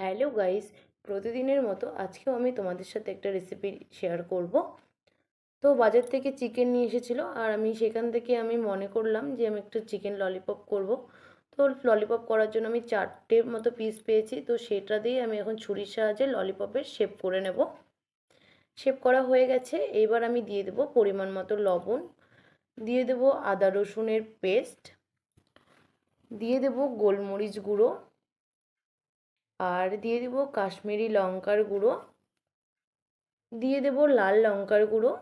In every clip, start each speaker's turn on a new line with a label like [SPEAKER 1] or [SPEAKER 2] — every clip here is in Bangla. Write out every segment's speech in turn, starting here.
[SPEAKER 1] হ্যালো গাইস, প্রতিদিনের মতো আজকেও আমি তোমাদের সাথে একটা রেসিপি শেয়ার করব। তো বাজার থেকে চিকেন নিয়ে এসেছিল আর আমি সেখান থেকে আমি মনে করলাম যে আমি একটু চিকেন ললিপপ করব। তো ললিপপ করার জন্য আমি চারটে মতো পিস পেয়েছি, তো সেটা দিয়ে আমি এখন ছুরির সাহায্যে ললিপপের শেপ করে নেব। শেপ করা হয়ে গেছে, এবার আমি দিয়ে দেবো পরিমাণ মতো লবণ, দিয়ে দেবো আদা রসুনের পেস্ট দিয়ে দেবো গোলমরিচ গুঁড়ো আর দিয়ে দেব কাশ্মীরি লঙ্কার গুঁড়ো। দিয়ে দেব লাল লঙ্কার গুঁড়ো।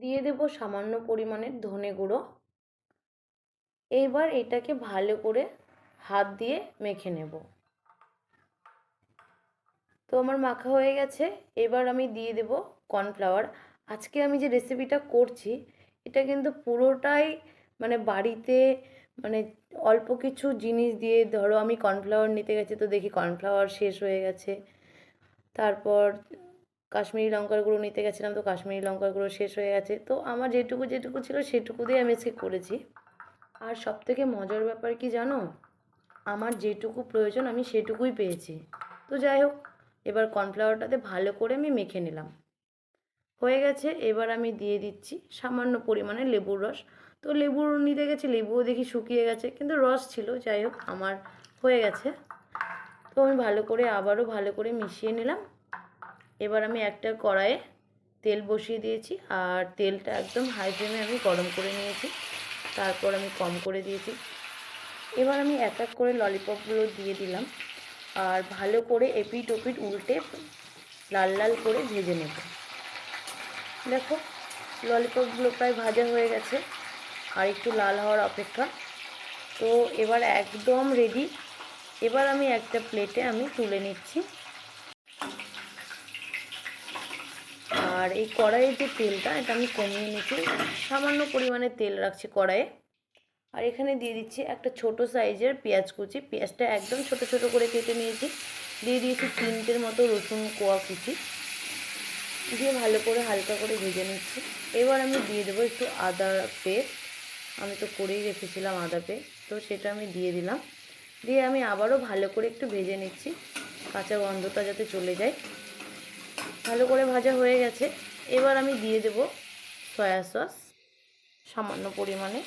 [SPEAKER 1] দিয়ে দেব সামান্য পরিমাণের ধনে গুঁড়ো। এইবার এটাকে ভালো করে হাত দিয়ে মেখে নেব। তো আমার মাখা হয়ে গেছে। এবার আমি দিয়ে দেব কর্নফ্লাওয়ার। আজকে আমি যে রেসিপিটা করছি, এটা কিন্তু পুরোটাই মানে বাড়িতে মানে অল্প কিছু জিনিস দিয়ে ধরো আমি কর্নফ্লাওয়ার নিতে গেছি তো দেখি কর্নফ্লাওয়ার শেষ হয়ে গেছে। তারপর কাশ্মীরি লঙ্কার গুঁড়ো নিতে গেছিলাম তো কাশ্মীরি লঙ্কার গুঁড়ো শেষ হয়ে গেছে। তো আমার যেটুকু যেটুকু ছিল সেটুকু দিয়ে আমি আজকে করেছি। আর সব থেকে মজার ব্যাপার কি জানো? আমার যেটুকু প্রয়োজন আমি সেটুকুই পেয়েছি। তো যাই হোক, এবার কর্নফ্লাওয়ারটাতে ভালো করে আমি মেখে নিলাম। হয়ে গেছে, এবার আমি দিয়ে দিচ্ছি সামান্য পরিমাণে লেবুর রস। তো লেবু নিতে গেছি, লেবুও দেখি শুকিয়ে গেছে, কিন্তু রস ছিল, যাই হোক, আমার হয়ে গেছে। তো আমি ভালো করে আবারও ভালো করে মিশিয়ে নিলাম। এবার আমি একটা কড়াইয়ে তেল বসিয়ে দিয়েছি, আর তেলটা একদম হাই ফ্লেমে আমি গরম করে নিয়েছি, তারপর আমি কম করে দিয়েছি। এবার আমি এক এক করে ললিপপগুলো দিয়ে দিলাম, আর ভালো করে এপিট ওপিট উল্টে লাল লাল করে ভেজে নেব। দেখো ললিপপগুলো প্রায় ভাজা হয়ে গেছে। আর একটু লাল হওয়ার অপেক্ষা। তো এবার একদম রেডি এবার আমি একটা প্লেটে আমি তুলে নিচ্ছি। আর এই কড়াইয়ের যে তেলটা, এটা আমি কমিয়ে নিচ্ছি। সামান্য পরিমাণে তেল রাখছি কড়াইয়ে। আর এখানে দিয়ে দিচ্ছি একটা ছোট সাইজের পেঁয়াজ কুচি। পেঁয়াজটা একদম ছোট ছোট করে কেটে নিয়েছি। দিয়ে দিয়েছি তিনটের মতো রসুন কোয়া কুচি। দিয়ে ভালো করে হালকা করে ভেজে নিচ্ছি। এবার আমি দিয়ে দেবো একটু আদা পেস্ট। আমি তো করেই রেখেছিলাম আদা পেস্ট তো সেটা আমি দিয়ে দিলাম। দিয়ে আমি আবারও ভালো করে একটু ভেজে নিচ্ছি। কাঁচা গন্ধটা যাতে চলে যায়। ভালো করে ভাজা হয়ে গেছে। এবার আমি দিয়ে দেব সয়া সস সামান্য পরিমাণে।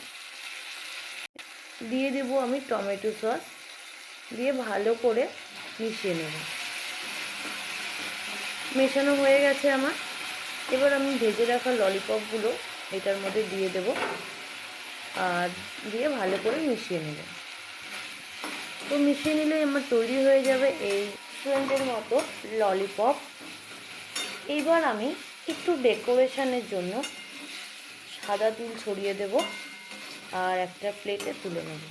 [SPEAKER 1] দিয়ে দেব আমি টমেটো সস। দিয়ে ভালো করে মিশিয়ে নেব। মেশানো হয়ে গেছে আমার। এবার আমি ভেজে রাখা ললিপপগুলো এটার মধ্যে দিয়ে দেব। দিয়ে ভালো করে মিশিয়ে নেব তো মিশিয়ে নিলে আমার তৈরি হয়ে যাবে এই রেস্টুরেন্টের মতো ললিপপ এইবার আমি একটু ডেকোরেশনের জন্য সাদা তিল ছড়িয়ে দেব আর একটা প্লেটে তুলে নেব।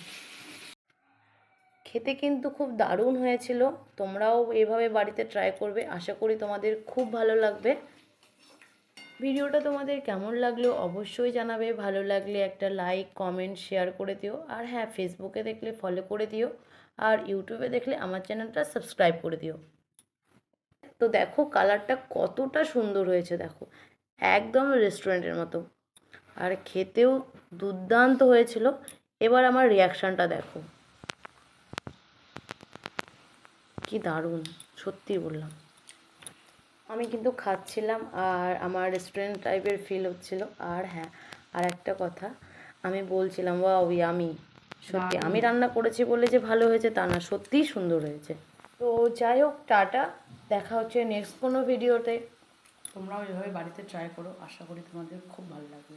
[SPEAKER 1] খেতে কিন্তু খুব দারুণ হয়েছিল। তোমরাও এভাবে বাড়িতে ট্রাই করবে। আশা করি তোমাদের খুব ভালো লাগবে। ভিডিওটা তোমাদের কেমন লাগল অবশ্যই জানাবে, ভালো লাগলে একটা লাইক কমেন্ট শেয়ার করে দিও, আর হ্যাঁ ফেসবুকে দেখলে ফলো করে দিও, আর ইউটিউবে দেখলে আমার চ্যানেলটা সাবস্ক্রাইব করে দিও। তো দেখো কালারটা কতটা সুন্দর হয়েছে, দেখো। একদম রেস্টুরেন্টের মতো। আর খেতেও দুর্দান্ত হয়েছিল। এবার আমার রিয়াকশানটা দেখো। কি দারুণ, সত্যি বললাম। আমি কিন্তু খাচ্ছিলাম আর আমার রেস্টুরেন্ট টাইপের ফিল হচ্ছিল। আর হ্যাঁ আর একটা কথা আমি বলছিলাম ওয়াও আমি সত্যি আমি রান্না করেছি বলে যে ভালো হয়েছে তা না সত্যিই সুন্দর হয়েছে। তো যাই হোক টাটা দেখা হচ্ছে নেক্সট কোনো ভিডিওতে
[SPEAKER 2] তোমরাও এভাবে বাড়িতে ট্রাই করো আশা করি তোমাদের খুব ভালো লাগবে।